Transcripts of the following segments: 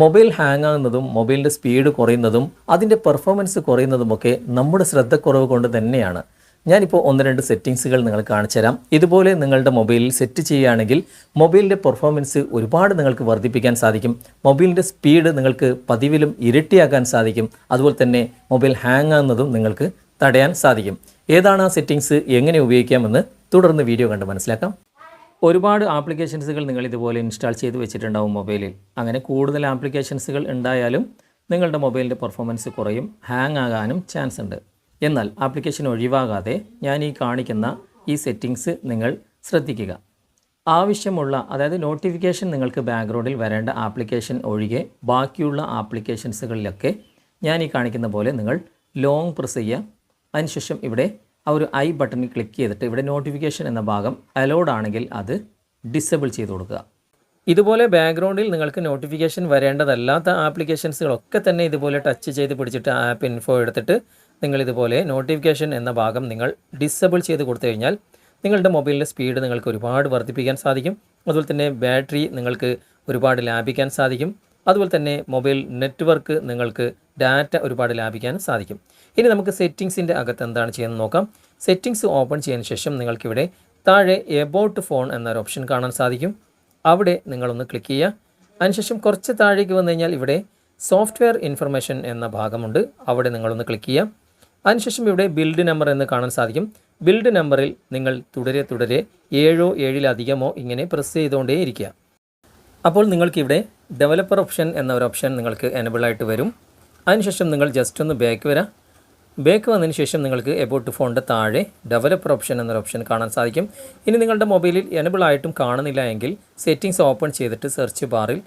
Mobile hang ആകുന്നതും മൊബൈലിന്റെ speed കുറയുന്നതും അതിന്റെ performance കുറയുന്നതുമൊക്കെ നമ്മുടെ ശ്രദ്ധക്കുറവ് കൊണ്ട് തന്നെയാണ്. ഞാനിപ്പോൾ ഒന്ന് രണ്ട് സെറ്റിങ്സുകൾ നിങ്ങൾ കാണിച്ചു തരാം ഇതുപോലെ നിങ്ങളുടെ മൊബൈലിൽ സെറ്റ് ചെയ്യുകയാണെങ്കിൽ മൊബൈലിന്റെ പെർഫോമൻസ് ഒരുപാട് നിങ്ങൾക്ക് വർദ്ധിപ്പിക്കാൻ സാധിക്കും. മൊബൈലിന്റെ സ്പീഡ് നിങ്ങൾക്ക് പതിവിലും ഇരട്ടിയാക്കാൻ സാധിക്കും. അതുപോലെ തന്നെ മൊബൈൽ ഹാങ് ആകുന്നതും നിങ്ങൾക്ക് തടയാൻ സാധിക്കും. ഏതാണ് ആ സെറ്റിങ്സ്? എങ്ങനെ ഉപയോഗിക്കാമെന്ന് തുടർന്ന് വീഡിയോ കണ്ട് മനസ്സിലാക്കാം. ഒരുപാട് ആപ്ലിക്കേഷൻസുകൾ നിങ്ങൾ ഇതുപോലെ ഇൻസ്റ്റാൾ ചെയ്ത് വെച്ചിട്ടുണ്ടാവും മൊബൈലിൽ. അങ്ങനെ കൂടുതൽ ആപ്ലിക്കേഷൻസുകൾ ഉണ്ടായാലും നിങ്ങളുടെ മൊബൈലിന്റെ പെർഫോമൻസ് കുറയും ഹാങ് ആകാനും ചാൻസ് ഉണ്ട്. എന്നാൽ ആപ്ലിക്കേഷൻ ഒഴിവാകാതെ ഞാൻ ഈ കാണിക്കുന്ന ഈ സെറ്റിങ്സ് നിങ്ങൾ ശ്രദ്ധിക്കുക. ആവശ്യമുള്ള അതായത് നോട്ടിഫിക്കേഷൻ നിങ്ങൾക്ക് ബാക്ക്ഗ്രൗണ്ടിൽ വരേണ്ട ആപ്ലിക്കേഷൻ ഒഴികെ ബാക്കിയുള്ള ആപ്ലിക്കേഷൻസുകളിലൊക്കെ ഞാൻ ഈ കാണിക്കുന്ന പോലെ നിങ്ങൾ ലോങ് പ്രസ് ചെയ്യുക. അതിനുശേഷം ഇവിടെ ആ ഒരു ഐ ബട്ടണിൽ ക്ലിക്ക് ചെയ്തിട്ട് ഇവിടെ നോട്ടിഫിക്കേഷൻ എന്ന ഭാഗം അലോഡ് ആണെങ്കിൽ അത് ഡിസേബിൾ ചെയ്ത് കൊടുക്കുക. ഇതുപോലെ ബാക്ക്ഗ്രൗണ്ടിൽ നിങ്ങൾക്ക് നോട്ടിഫിക്കേഷൻ വരേണ്ടതല്ലാത്ത ആപ്ലിക്കേഷൻസുകളൊക്കെ തന്നെ ഇതുപോലെ ടച്ച് ചെയ്ത് പിടിച്ചിട്ട് ആപ്പ് ഇൻഫോ എടുത്തിട്ട് നിങ്ങൾ ഇതുപോലെ നോട്ടിഫിക്കേഷൻ എന്ന ഭാഗം നിങ്ങൾ ഡിസേബിൾ ചെയ്ത് കൊടുത്തു കഴിഞ്ഞാൽ നിങ്ങളുടെ മൊബൈലിന്റെ സ്പീഡ് നിങ്ങൾക്ക് ഒരുപാട് വർദ്ധിപ്പിക്കാൻ സാധിക്കും. അതുപോലെ തന്നെ ബാറ്ററി നിങ്ങൾക്ക് ഒരുപാട് ലാഭിക്കാൻ സാധിക്കും. അതുപോലെ തന്നെ മൊബൈൽ നെറ്റ്വർക്ക് നിങ്ങൾക്ക് ഡാറ്റ ഒരുപാട് ലാഭിക്കാനും സാധിക്കും. ഇനി നമുക്ക് സെറ്റിങ്സിന്റെ അകത്ത് എന്താണ് ചെയ്യുന്നത് നോക്കാം. സെറ്റിങ്സ് ഓപ്പൺ ചെയ്യുന്ന ശേഷം നിങ്ങൾക്കിവിടെ താഴെ എബൌട്ട് ഫോൺ എന്നൊരു ഓപ്ഷൻ കാണാൻ സാധിക്കും. അവിടെ നിങ്ങളൊന്ന് ക്ലിക്ക് ചെയ്യുക. അതിനുശേഷം കുറച്ച് താഴേക്ക് വന്നു കഴിഞ്ഞാൽ ഇവിടെ സോഫ്റ്റ്വെയർ ഇൻഫർമേഷൻ എന്ന ഭാഗമുണ്ട്. അവിടെ നിങ്ങളൊന്ന് ക്ലിക്ക് ചെയ്യുക. അതിനുശേഷം ഇവിടെ ബിൽഡ് നമ്പർ എന്ന് കാണാൻ സാധിക്കും. ബിൽഡ് നമ്പറിൽ നിങ്ങൾ തുടരെ തുടരെ ഏഴോ ഏഴിലധികമോ ഇങ്ങനെ പ്രസ് ചെയ്തുകൊണ്ടേ ഇരിക്കുക അപ്പോൾ നിങ്ങൾക്കിവിടെ ഡെവലപ്പർ ഓപ്ഷൻ എന്ന ഒരു ഓപ്ഷൻ നിങ്ങൾക്ക് എനബിളായിട്ട് വരും. അതിനുശേഷം നിങ്ങൾ ജസ്റ്റ് ഒന്ന് ബാക്ക് വരാം. ബാക്ക് വന്നതിന് ശേഷം നിങ്ങൾക്ക് എബോട്ട് ഫോണിന്റെ താഴെ ഡെവലപ്പർ ഓപ്ഷൻ എന്നൊരു ഓപ്ഷൻ കാണാൻ സാധിക്കും. ഇനി നിങ്ങളുടെ മൊബൈലിൽ എനബിൾ ആയിട്ടും കാണുന്നില്ല എങ്കിൽ സെറ്റിങ്സ് ഓപ്പൺ ചെയ്തിട്ട് സെർച്ച് ബാറിൽ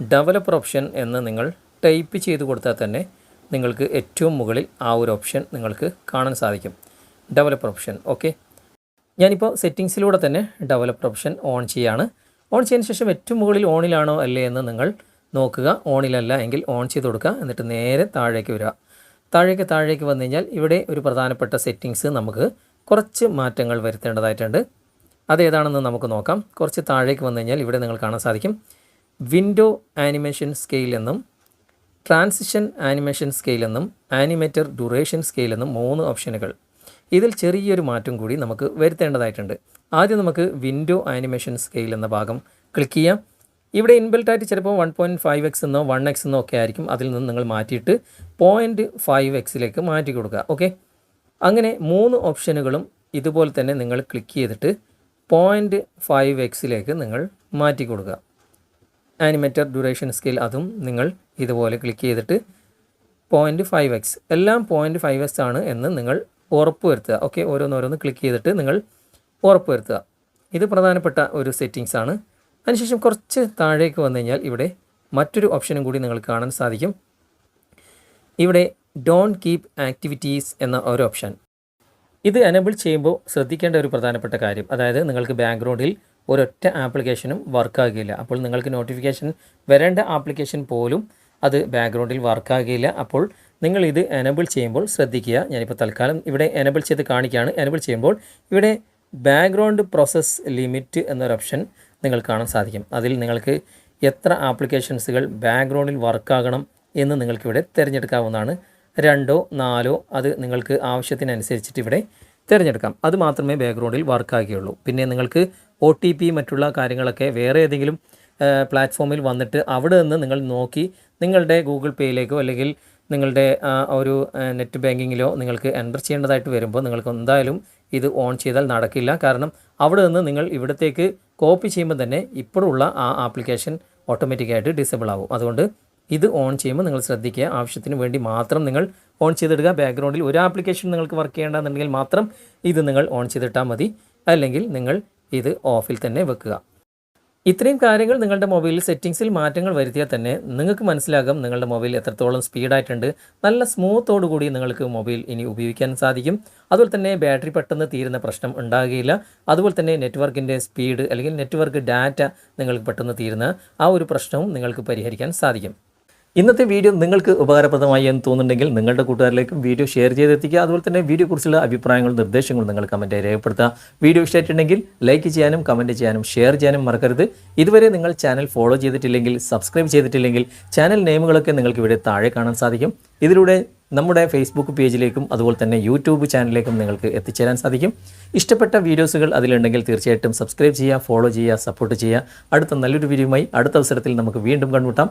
ഡെവലപ്പർ ഓപ്ഷൻ എന്ന് നിങ്ങൾ ടൈപ്പ് ചെയ്ത് കൊടുത്താൽ തന്നെ നിങ്ങൾക്ക് ഏറ്റവും മുകളിൽ ആ ഒരു ഓപ്ഷൻ നിങ്ങൾക്ക് കാണാൻ സാധിക്കും. ഡെവലപ്പർ ഓപ്ഷൻ ഓക്കെ ഞാനിപ്പോൾ സെറ്റിങ്സിലൂടെ തന്നെ ഡെവലപ്പർ ഓപ്ഷൻ ഓൺ ചെയ്യാണ്. ഓൺ ചെയ്തതിന് ശേഷം ഏറ്റവും മുകളിൽ ഓണിലാണോ അല്ലേ എന്ന് നിങ്ങൾ നോക്കുക. ഓണിലല്ല എങ്കിൽ ഓൺ ചെയ്ത് കൊടുക്കുക. എന്നിട്ട് നേരെ താഴേക്ക് വരിക. താഴേക്ക് താഴേക്ക് വന്നു കഴിഞ്ഞാൽ ഇവിടെ ഒരു പ്രധാനപ്പെട്ട സെറ്റിങ്സ് നമുക്ക് കുറച്ച് മാറ്റങ്ങൾ വരുത്തേണ്ടതായിട്ടുണ്ട്. അതേതാണെന്ന് നമുക്ക് നോക്കാം. കുറച്ച് താഴേക്ക് വന്നു കഴിഞ്ഞാൽ ഇവിടെ നിങ്ങൾ കാണാൻ സാധിക്കും. വിൻഡോ ആനിമേഷൻ സ്കെയിൽ എന്നും ട്രാൻസിഷൻ ആനിമേഷൻ സ്കെയിൽ എന്നും ആനിമേറ്റർ ഡ്യൂറേഷൻ സ്കെയിൽ എന്നും മൂന്ന് ഓപ്ഷനുകൾ. ഇതിൽ ചെറിയൊരു മാറ്റം കൂടി നമുക്ക് വരുത്തേണ്ടതായിട്ടുണ്ട്. ആദ്യം നമുക്ക് വിൻഡോ ആനിമേഷൻ സ്കെയിൽ എന്ന ഭാഗം ക്ലിക്ക് ചെയ്യാം. ഇവിടെ ഇൻബിൽട്ടായിട്ട് ചിലപ്പോൾ വൺ പോയിന്റ് ഫൈവ് എക്സ് എന്നോ വൺ എക്സ് എന്നോ ഒക്കെ ആയിരിക്കും അതിൽ നിന്ന് നിങ്ങൾ മാറ്റിയിട്ട് പോയിന്റ് ഫൈവ് എക്സിലേക്ക് മാറ്റി കൊടുക്കുക. ഓക്കെ അങ്ങനെ മൂന്ന് ഓപ്ഷനുകളും ഇതുപോലെ തന്നെ നിങ്ങൾ ക്ലിക്ക് ചെയ്തിട്ട് പോയിന്റ് ഫൈവ് എക്സിലേക്ക് നിങ്ങൾ മാറ്റി കൊടുക്കുക. ആനിമേറ്റർ ഡ്യൂറേഷൻ സ്കെയിൽ അതും നിങ്ങൾ ഇതുപോലെ ക്ലിക്ക് ചെയ്തിട്ട് പോയിന്റ് ഫൈവ് എക്സ് എല്ലാം പോയിന്റ് ഫൈവ് എക്സ് ആണ് എന്ന് നിങ്ങൾ ഉറപ്പ് വരുത്തുക. ഓക്കെ ഓരോന്നോരോന്ന് ക്ലിക്ക് ചെയ്തിട്ട് നിങ്ങൾ ഉറപ്പ് വരുത്തുക. ഇത് പ്രധാനപ്പെട്ട ഒരു സെറ്റിങ്സ് ആണ്. അതിനുശേഷം കുറച്ച് താഴേക്ക് വന്നു കഴിഞ്ഞാൽ ഇവിടെ മറ്റൊരു ഓപ്ഷനും കൂടി നിങ്ങൾ കാണാൻ സാധിക്കും. ഇവിടെ ഡോൺ കീപ്പ് ആക്ടിവിറ്റീസ് എന്ന ഒരു ഓപ്ഷൻ ഇത് എനബിൾ ചെയ്യുമ്പോൾ ശ്രദ്ധിക്കേണ്ട ഒരു പ്രധാനപ്പെട്ട കാര്യം. അതായത് നിങ്ങൾക്ക് ബാക്ക്ഗ്രൗണ്ടിൽ ഒരൊറ്റ ആപ്ലിക്കേഷനും വർക്കാകില്ല അപ്പോൾ നിങ്ങൾക്ക് നോട്ടിഫിക്കേഷൻ വരേണ്ട ആപ്ലിക്കേഷൻ പോലും അത് ബാക്ക്ഗ്രൗണ്ടിൽ വർക്കാകില്ല അപ്പോൾ നിങ്ങൾ ഇത് എനബിൾ ചെയ്യുമ്പോൾ ശ്രദ്ധിക്കുക. ഞാനിപ്പോൾ തൽക്കാലം ഇവിടെ എനബിൾ ചെയ്ത് കാണിക്കുകയാണ്. എനബിൾ ചെയ്യുമ്പോൾ ഇവിടെ ബാക്ക്ഗ്രൗണ്ട് പ്രോസസ്സ് ലിമിറ്റ് എന്നൊരു ഓപ്ഷൻ നിങ്ങൾ കാണാൻ സാധിക്കും. അതിൽ നിങ്ങൾക്ക് എത്ര ആപ്ലിക്കേഷൻസുകൾ ബാക്ക്ഗ്രൗണ്ടിൽ വർക്കാകണം എന്ന് നിങ്ങൾക്കിവിടെ തിരഞ്ഞെടുക്കാവുന്നതാണ്. രണ്ടോ നാലോ അത് നിങ്ങൾക്ക് ആവശ്യത്തിനനുസരിച്ചിട്ട് ഇവിടെ തിരഞ്ഞെടുക്കാം. അത് മാത്രമേ ബാക്ക്ഗ്രൗണ്ടിൽ വർക്കാകുകയുള്ളൂ പിന്നെ നിങ്ങൾക്ക് ഒ ടി പി മറ്റുള്ള കാര്യങ്ങളൊക്കെ വേറെ ഏതെങ്കിലും പ്ലാറ്റ്ഫോമിൽ വന്നിട്ട് അവിടെ നിന്ന് നിങ്ങൾ നോക്കി നിങ്ങളുടെ ഗൂഗിൾ പേയിലേക്കോ അല്ലെങ്കിൽ നിങ്ങളുടെ ഒരു നെറ്റ് ബാങ്കിങ്ങിലോ നിങ്ങൾക്ക് എന്റർ ചെയ്യേണ്ടതായിട്ട് വരുമ്പോൾ നിങ്ങൾക്ക് എന്തായാലും ഇത് ഓൺ ചെയ്താൽ നടക്കില്ല. കാരണം അവിടെ നിന്ന് നിങ്ങൾ ഇവിടത്തേക്ക് കോപ്പി ചെയ്യുമ്പോൾ തന്നെ ഇപ്പോഴുള്ള ആ ആപ്ലിക്കേഷൻ ഓട്ടോമാറ്റിക്കായിട്ട് ഡിസേബിൾ ആവും. അതുകൊണ്ട് ഇത് ഓൺ ചെയ്യുമ്പോൾ നിങ്ങൾ ശ്രദ്ധിക്കുക. ആവശ്യത്തിന് വേണ്ടി മാത്രം നിങ്ങൾ ഓൺ ചെയ്തിടുക ബാക്ക്ഗ്രൗണ്ടിൽ ഒരു ആപ്ലിക്കേഷൻ നിങ്ങൾക്ക് വർക്ക് ചെയ്യേണ്ടതെന്നുണ്ടെങ്കിൽ മാത്രം ഇത് നിങ്ങൾ ഓൺ ചെയ്തിട്ടാൽ മതി. അല്ലെങ്കിൽ നിങ്ങൾ ഇത് ഓഫിൽ തന്നെ വെക്കുക. ഇത്രയും കാര്യങ്ങൾ നിങ്ങളുടെ മൊബൈലിൽ സെറ്റിങ്സിൽ മാറ്റങ്ങൾ വരുത്തിയാൽ തന്നെ നിങ്ങൾക്ക് മനസ്സിലാകും നിങ്ങളുടെ മൊബൈൽ എത്രത്തോളം സ്പീഡായിട്ടുണ്ട്. നല്ല സ്മൂത്തോടു കൂടി നിങ്ങൾക്ക് മൊബൈൽ ഇനി ഉപയോഗിക്കാൻ സാധിക്കും. അതുപോലെ തന്നെ ബാറ്ററി പെട്ടെന്ന് തീരുന്ന പ്രശ്നം ഉണ്ടാകുകയില്ല. അതുപോലെ തന്നെ നെറ്റ്വർക്കിന്റെ സ്പീഡ് അല്ലെങ്കിൽ നെറ്റ്വർക്ക് ഡാറ്റ നിങ്ങൾക്ക് പെട്ടെന്ന് തീരുന്ന ആ ഒരു പ്രശ്നവും നിങ്ങൾക്ക് പരിഹരിക്കാൻ സാധിക്കും. ഇന്നത്തെ വീഡിയോ നിങ്ങൾക്ക് ഉപകാരപ്രദമായി എന്ന് തോന്നുന്നുണ്ടെങ്കിൽ നിങ്ങളുടെ കൂട്ടുകാരിലേക്കും വീഡിയോ ഷെയർ ചെയ്തെത്തിക്കുക. അതുപോലെ തന്നെ വീഡിയോ കുറിച്ചുള്ള അഭിപ്രായങ്ങളും നിർദ്ദേശങ്ങളും നിങ്ങൾ കമന്റായി രേഖപ്പെടുത്തുക. വീഡിയോ ഇഷ്ടമായിട്ടുണ്ടെങ്കിൽ ലൈക്ക് ചെയ്യാനും കമന്റ് ചെയ്യാനും ഷെയർ ചെയ്യാനും മറക്കരുത്. ഇതുവരെ നിങ്ങൾ ചാനൽ ഫോളോ ചെയ്തിട്ടില്ലെങ്കിൽ സബ്സ്ക്രൈബ് ചെയ്തിട്ടില്ലെങ്കിൽ ചാനൽ നെയിമുകളൊക്കെ നിങ്ങൾക്ക് ഇവിടെ താഴെ കാണാൻ സാധിക്കും. ഇതിലൂടെ നമ്മുടെ ഫേസ്ബുക്ക് പേജിലേക്കും അതുപോലെ തന്നെ യൂട്യൂബ് ചാനലിലേക്കും നിങ്ങൾക്ക് എത്തിച്ചേരാൻ സാധിക്കും. ഇഷ്ടപ്പെട്ട വീഡിയോസുകൾ അതിലുണ്ടെങ്കിൽ തീർച്ചയായിട്ടും സബ്സ്ക്രൈബ് ചെയ്യുക ഫോളോ ചെയ്യുക സപ്പോർട്ട് ചെയ്യുക. അടുത്ത നല്ലൊരു വീഡിയോയുമായി അടുത്ത അവസരത്തിൽ നമുക്ക് വീണ്ടും കണ്ടുമുട്ടാം.